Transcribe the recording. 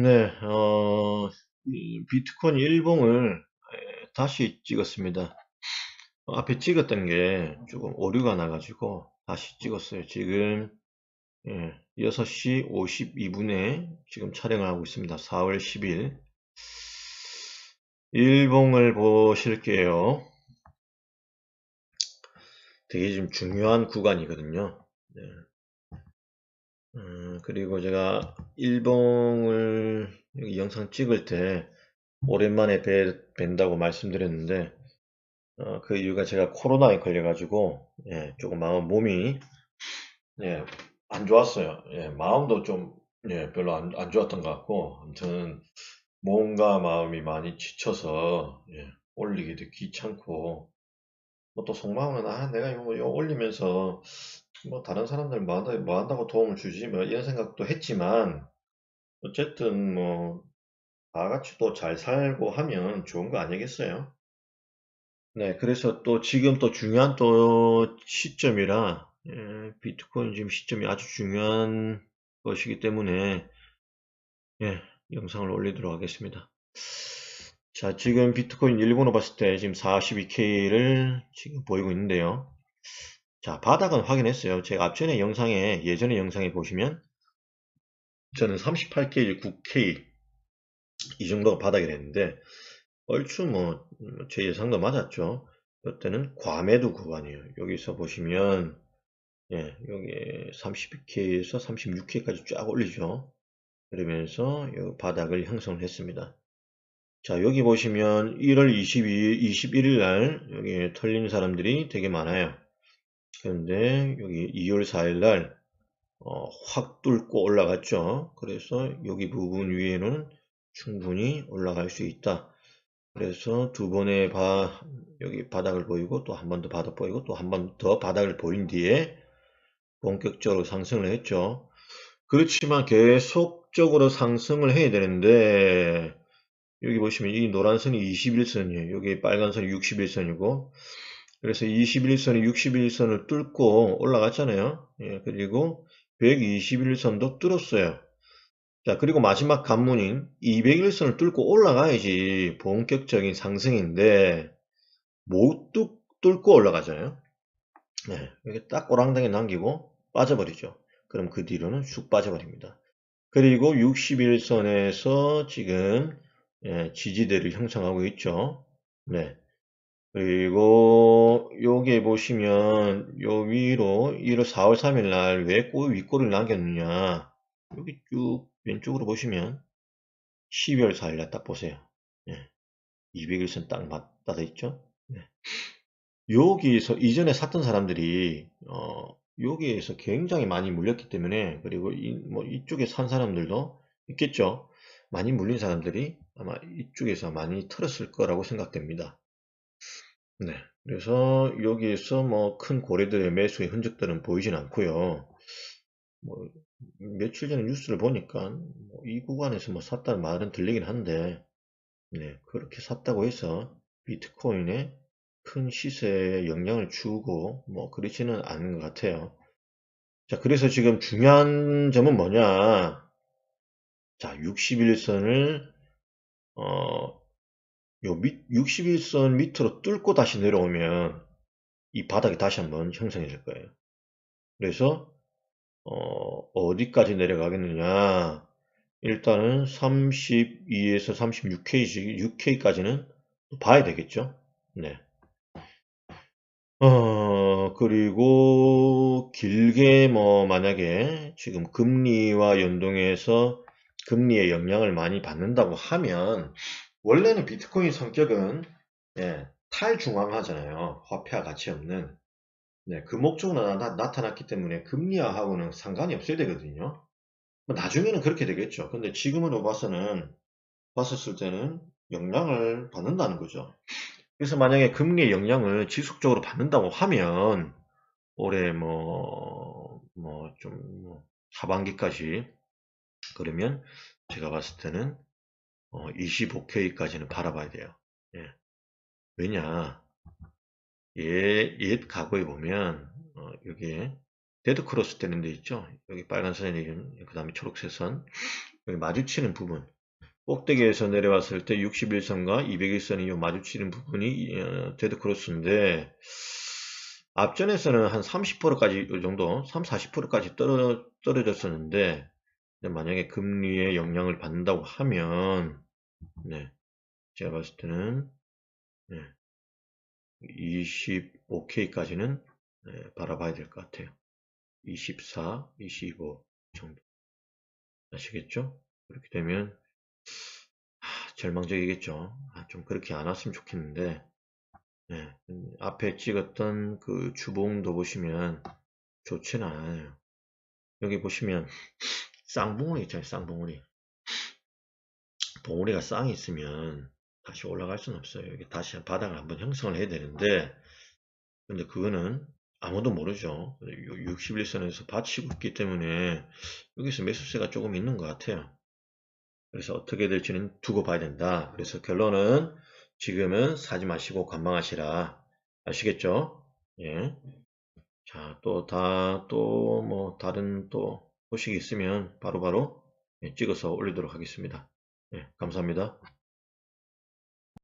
네, 어, 이 비트코인 일봉을 에, 다시 찍었습니다. 어, 앞에 찍었던 게 조금 오류가 나가지고 다시 찍었어요. 지금 예, 6시 52분에 지금 촬영을 하고 있습니다. 4월 10일. 일봉을 보실게요. 되게 좀 중요한 구간이거든요. 네. 음, 그리고 제가 일봉을 영상 찍을 때 오랜만에 뵈, 뵌다고 말씀드렸는데 어, 그 이유가 제가 코로나에 걸려가지고 예, 조금 마음 몸이 예, 안 좋았어요. 예, 마음도 좀 예, 별로 안, 안 좋았던 것 같고 아무튼 몸과 마음이 많이 지쳐서 예, 올리기도 귀찮고 뭐 또 속마음은 아 내가 이거 뭐 올리면서 뭐 다른 사람들 뭐, 한다, 뭐 한다고 도움을 주지 뭐 이런 생각도 했지만 어쨌든 뭐 다 같이 또 잘 살고 하면 좋은 거 아니겠어요? 네, 그래서 또 지금 또 중요한 또 시점이라 예, 비트코인 지금 시점이 아주 중요한 것이기 때문에 예, 영상을 올리도록 하겠습니다. 자, 지금 비트코인 일본어 봤을 때 지금 42K를 지금 보이고 있는데요. 자, 바닥은 확인했어요. 제가 앞전에 영상에, 예전에 영상에 보시면 저는 38K, 9K 이 정도가 바닥이랬는데 얼추 뭐 제 예상도 맞았죠. 이때는 과매도 구간이에요. 여기서 보시면 예, 여기 32K에서 36K까지 쫙 올리죠. 그러면서 이 바닥을 형성을 했습니다. 자, 여기 보시면 1월 22, 21일 날 여기 털린 사람들이 되게 많아요. 그런데 여기 2월 4일 날, 어, 확 뚫고 올라갔죠. 그래서 여기 부분 위에는 충분히 올라갈 수 있다. 그래서 두 번의 바, 여기 바닥을 보이고 또 한 번 더 바닥 보이고 또 한 번 더 바닥을 보인 뒤에 본격적으로 상승을 했죠. 그렇지만 계속적으로 상승을 해야 되는데 여기 보시면 이 노란 선이 21선이에요. 여기 빨간 선이 61선이고 그래서 21선이 61선을 뚫고 올라갔잖아요. 예, 그리고 121선도 뚫었어요. 자, 그리고 마지막 관문인 201선을 뚫고 올라가야지 본격적인 상승인데 못 뚫, 뚫고 올라가잖아요. 네, 이렇게 딱 꼬랑당에 남기고 빠져버리죠. 그럼 그 뒤로는 쑥 빠져버립니다. 그리고 61선에서 지금 예, 지지대를 형성하고 있죠. 네. 그리고 여기에 보시면 요 위로 1월 4월 3일 날왜 윗골을 남겼느냐 여기 쭉 왼쪽으로 보시면 12월 4일 날 딱 보세요. 예. 200일선 딱 맞닿아 있죠. 네. 여기에서 이전에 샀던 사람들이 어, 여기에서 굉장히 많이 물렸기 때문에 그리고 이, 뭐 이쪽에 산 사람들도 있겠죠. 많이 물린 사람들이 아마 이쪽에서 많이 털었을 거라고 생각됩니다. 네, 그래서 여기에서 뭐 큰 고래들의 매수의 흔적들은 보이진 않고요. 뭐 며칠 전에 뉴스를 보니까 뭐 이 구간에서 뭐 샀다는 말은 들리긴 한데 네, 그렇게 샀다고 해서 비트코인에 큰 시세에 영향을 주고 뭐 그렇지는 않은 것 같아요. 자, 그래서 지금 중요한 점은 뭐냐? 자, 61선을 어, 요 밑, 61선 밑으로 뚫고 다시 내려오면 이 바닥이 다시 한번 형성해질 거예요. 그래서 어, 디까지 내려가겠느냐? 일단은 32에서 36K, 6K까지는 봐야 되겠죠. 네. 어, 그리고 길게 뭐 만약에 지금 금리와 연동해서 금리의 영향을 많이 받는다고 하면 원래는 비트코인 성격은 예, 탈중앙하잖아요. 화폐와 가치 없는. 네, 그 목적으로 나, 타났기 때문에 금리화하고는 상관이 없어야 되거든요. 뭐 나중에는 그렇게 되겠죠. 근데 지금으로 봐서는 봤었을 때는 영향을 받는다는 거죠. 그래서 만약에 금리의 영향을 지속적으로 받는다고 하면 올해 뭐, 뭐, 좀, 뭐 하반기까지 그러면 제가 봤을 때는 어, 25K까지는 바라봐야 돼요. 예. 왜냐, 예, 옛 과거에 보면, 어, 여기에 데드 크로스 되는 데 있죠? 여기 빨간 선이, 그 다음에 초록색 선. 여기 마주치는 부분 꼭대기에서 내려왔을 때 61선과 201선이 이 마주치는 부분이 어, 데드 크로스인데 앞전에서는 한 30%까지 이 정도 3, 40%까지 떨어, 떨어졌었는데 만약에 금리의 영향을 받는다고 하면 네, 제가 봤을 때는 네, 25K까지는 네, 바라봐야 될 것 같아요. 24, 25 정도 아시겠죠? 그렇게 되면 하, 절망적이겠죠. 아, 좀 그렇게 안 왔으면 좋겠는데 네, 앞에 찍었던 그 주봉도 보시면 좋지는 않아요. 여기 보시면 쌍봉우리 있잖아요. 쌍봉우리. 봉우리가 쌍이 있으면 다시 올라갈 수는 없어요. 여기 다시 바닥을 한번 형성을 해야 되는데 근데 그거는 아무도 모르죠. 61선에서 받치고 있기 때문에 여기서 매수세가 조금 있는 것 같아요. 그래서 어떻게 될지는 두고 봐야 된다. 그래서 결론은 지금은 사지 마시고 관망하시라. 아시겠죠? 예. 자, 또 다, 또 뭐 다른 또 소식이 있으면 바로바로 바로 찍어서 올리도록 하겠습니다. 예, 감사합니다.